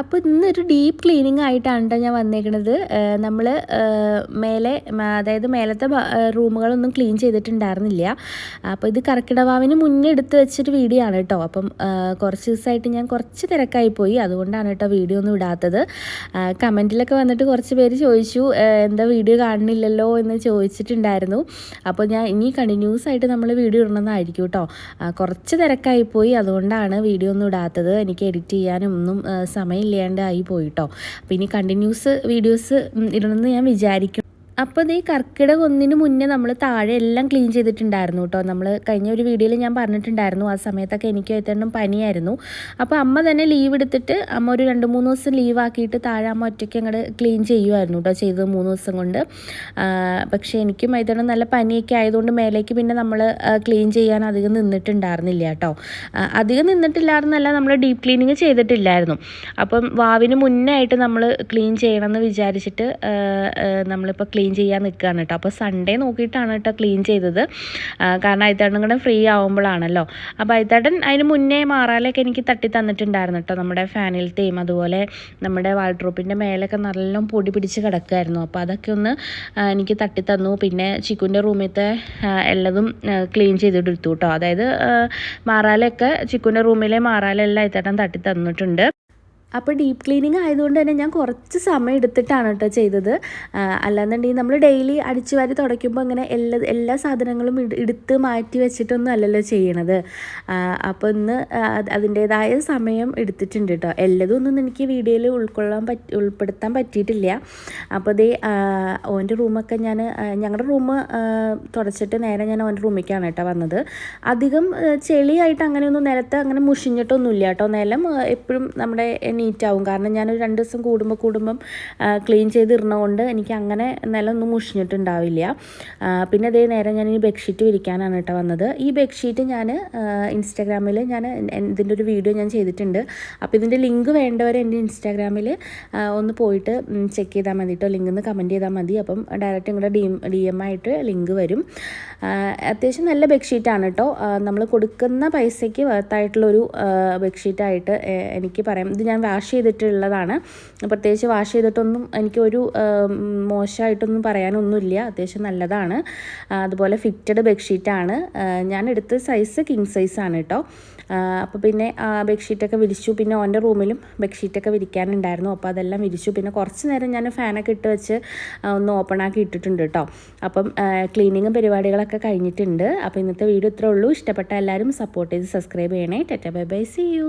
അപ്പോൾ ഇന്നൊരു deep cleaning ആയിട്ടാണ് ഞാൻ വന്നേക്കുന്നത് നമ്മൾ മേലെ അതായത് മേലത്തെ റൂമുകളൊന്നും ക്ലീൻ ചെയ്തിട്ടുണ്ടായിരുന്നില്ല. അപ്പോൾ ഇത് കർക്കിടവാവിന് മുന്നേ എടുത്ത് വെച്ചൊരു വീഡിയോ ആണ് കേട്ടോ അപ്പം കുറച്ച് ദിവസമായിട്ട് ഞാൻ കുറച്ച് തിരക്കായി പോയി. അതുകൊണ്ടാണ് കേട്ടോ വീഡിയോ ഒന്നും ഇടാത്തത്. കമന്റിലൊക്കെ വന്നിട്ട് കുറച്ച് പേര് ചോദിച്ചു എന്താ വീഡിയോ കാണുന്നില്ലല്ലോ എന്ന് ചോദിച്ചിട്ടുണ്ടായിരുന്നു. അപ്പോൾ ഞാൻ ഇനി കണ്ടിന്യൂസ് ആയിട്ട് നമ്മൾ വീഡിയോ ഇടണമെന്നായിരിക്കും കേട്ടോ കുറച്ച് തിരക്കായി പോയി. അതുകൊണ്ടാണ് വീഡിയോ ഒന്നും ഇടാത്തത്. എനിക്ക് എഡിറ്റ് ചെയ്യാനും ഒന്നും ആ, സമയമില്ലാണ്ട് ആയി പോയിട്ടോ അപ്പോൾ ഇനി കണ്ടിന്യൂസ് വീഡിയോസ് ഇടണമെന്ന് ഞാൻ വിചാരിക്കും അപ്പോൾ ഈ കർക്കിടക ഒന്നിന് മുന്നേ നമ്മൾ താഴെ എല്ലാം ക്ലീൻ ചെയ്തിട്ടുണ്ടായിരുന്നു കേട്ടോ നമ്മൾ കഴിഞ്ഞ ഒരു വീഡിയോയിൽ ഞാൻ പറഞ്ഞിട്ടുണ്ടായിരുന്നു ആ സമയത്തൊക്കെ എനിക്ക് ഏറ്റവും പനിയായിരുന്നു. അപ്പോൾ അമ്മ തന്നെ ലീവ് എടുത്തിട്ട് അമ്മ ഒരു രണ്ട് മൂന്ന് ദിവസം ലീവ് ആക്കിയിട്ട് താഴെ അമ്മ ഒറ്റയ്ക്ക് അങ്ങോട്ട് ക്ലീൻ ചെയ്യുമായിരുന്നു കേട്ടോ ചെയ്തത് മൂന്ന് ദിവസം കൊണ്ട്. പക്ഷേ എനിക്കും മൈതണം നല്ല പനിയൊക്കെ ആയതുകൊണ്ട് മേലേക്ക് പിന്നെ നമ്മൾ ക്ലീൻ ചെയ്യാൻ അധികം നിന്നിട്ടുണ്ടായിരുന്നില്ല കേട്ടോ അധികം നിന്നിട്ടില്ലായിരുന്നല്ല നമ്മൾ ഡീപ്പ് ക്ലീനിങ് ചെയ്തിട്ടില്ലായിരുന്നു. അപ്പം വാവിന് മുന്നേ ആയിട്ട് നമ്മൾ ക്ലീൻ ചെയ്യണമെന്ന് വിചാരിച്ചിട്ട് നമ്മളിപ്പോൾ ക്ലീൻ ചെയ്യാൻ നിൽക്കുകയാണ് കേട്ടോ അപ്പോൾ സൺഡേ നോക്കിയിട്ടാണ് കേട്ടോ ക്ലീൻ ചെയ്തത്. കാരണം അയത്താട്ടൻ കൂടെ ഫ്രീ ആവുമ്പോഴാണല്ലോ. അപ്പോൾ അയത്താട്ടൻ അതിന് മുന്നേ മാറാലൊക്കെ എനിക്ക് തട്ടി തന്നിട്ടുണ്ടായിരുന്നു കേട്ടോ നമ്മുടെ ഫാനിലത്തെയും അതുപോലെ നമ്മുടെ വാൾഡ്രോപ്പിന്റെ മേലൊക്കെ നല്ല പൊടി പിടിച്ച് കിടക്കുമായിരുന്നു അപ്പോൾ അതൊക്കെ ഒന്ന് എനിക്ക് തട്ടി തന്നു. പിന്നെ ചിക്കുന്റെ റൂമിലത്തെ എല്ലതും ക്ലീൻ ചെയ്തിട്ടെടുത്തു കേട്ടോ അതായത് മാറാലൊക്കെ ചിക്കുന്റെ റൂമിലെ മാറാലെല്ലാം അയത്താട്ടൻ തട്ടി തന്നിട്ടുണ്ട്. അപ്പോൾ ഡീപ്പ് ക്ലീനിങ് ആയതുകൊണ്ട് തന്നെ ഞാൻ കുറച്ച് സമയം എടുത്തിട്ടാണ് കേട്ടോ ചെയ്തത്. അല്ലാന്നുണ്ടെങ്കിൽ നമ്മൾ ഡെയിലി അടിച്ചു വാരി തുടയ്ക്കുമ്പോൾ അങ്ങനെ എല്ലാ എല്ലാ സാധനങ്ങളും എടുത്ത് മാറ്റി വെച്ചിട്ടൊന്നും അല്ലല്ലോ ചെയ്യണത്. അപ്പോൾ ഇന്ന് അതിന്റേതായ സമയം എടുത്തിട്ടുണ്ട് കേട്ടോ. എല്ലതും ഒന്നും എനിക്ക് വീഡിയോയിൽ ഉൾക്കൊള്ളാൻ പറ്റി ഉൾപ്പെടുത്താൻ പറ്റിയിട്ടില്ല. അപ്പോൾ ദേ ഓന്റെ റൂമൊക്കെ ഞാൻ ഞങ്ങളുടെ റൂം തുടച്ചിട്ട് നേരെ ഞാൻ ഓന്റെ റൂമിലേക്കാണ് കേട്ടോ വന്നത്. അധികം ചെളിയായിട്ട് അങ്ങനെയൊന്നും നിലത്ത് അങ്ങനെ മുഷിഞ്ഞിട്ടൊന്നുമില്ല കേട്ടോ. നിലം എപ്പോഴും നമ്മുടെ നീറ്റാവും. കാരണം ഞാനൊരു രണ്ട് ദിവസം കൂടുമ്പോൾ കൂടുമ്പം ക്ലീൻ ചെയ്തിരുന്നതുകൊണ്ട് എനിക്ക് അങ്ങനെ നിലം ഒന്നും മുഷിഞ്ഞിട്ടുണ്ടാവില്ല പിന്നെ അതേ നേരം ഞാൻ ഈ ബെഡ്ഷീറ്റ് വിരിക്കാനാണ് കേട്ടോ വന്നത്. ഈ ബെഡ്ഷീറ്റ് ഞാൻ ഇൻസ്റ്റാഗ്രാമിൽ ഞാൻ ഇതിന്റെ ഒരു വീഡിയോ ഞാൻ ചെയ്തിട്ടുണ്ട്. അപ്പോൾ ഇതിന്റെ ലിങ്ക് വേണ്ടവർ എന്റെ ഇൻസ്റ്റാഗ്രാമിൽ ഒന്ന് പോയിട്ട് ചെക്ക് ചെയ്താൽ മതി കേട്ടോ ലിങ്ക് ഒന്ന് കമന്റ് ചെയ്താൽ മതി. അപ്പം ഡയറക്റ്റ് നിങ്ങളുടെ ഡി ഡി എം ആയിട്ട് ലിങ്ക് വരും. അത്യാവശ്യം നല്ല ബെഡ്ഷീറ്റാണ് കേട്ടോ നമ്മൾ കൊടുക്കുന്ന പൈസയ്ക്ക് വർത്തായിട്ടുള്ളൊരു ബെഡ്ഷീറ്റായിട്ട് എനിക്ക് പറയാം. ഇത് ഞാൻ വാഷ് ചെയ്തിട്ടുള്ളതാണ്. പ്രത്യേകിച്ച് വാഷ് ചെയ്തിട്ടൊന്നും എനിക്കൊരു മോശമായിട്ടൊന്നും പറയാനൊന്നുമില്ല. അത്യാവശ്യം നല്ലതാണ്. അതുപോലെ ഫിറ്റഡ് ബെഡ്ഷീറ്റാണ്. ഞാൻ എടുത്ത സൈസ് കിങ് സൈസാണ് കേട്ടോ. അപ്പോൾ പിന്നെ ബെഡ്ഷീറ്റൊക്കെ വിരിച്ചു. പിന്നെ ഓന്റെ റൂമിലും ബെഡ്ഷീറ്റൊക്കെ വിരിക്കാനുണ്ടായിരുന്നു. അപ്പോൾ അതെല്ലാം വിരിച്ചു. പിന്നെ കുറച്ച് നേരം ഞാൻ ഫാനൊക്കെ ഇട്ട് വെച്ച് ഒന്ന് ഓപ്പൺ ആക്കി ഇട്ടിട്ടുണ്ട് കേട്ടോ. അപ്പം ക്ലീനിങ്ങും പരിപാടികളൊക്കെ കഴിഞ്ഞിട്ടുണ്ട്. അപ്പോൾ ഇന്നത്തെ വീഡിയോ ഇത്രേ ഉള്ളൂ. ഇഷ്ടപ്പെട്ട എല്ലാവരും സപ്പോർട്ട് ചെയ്ത് സബ്സ്ക്രൈബ് ചെയ്യണേ. ടെറ്റ ബൈ ബൈ. See you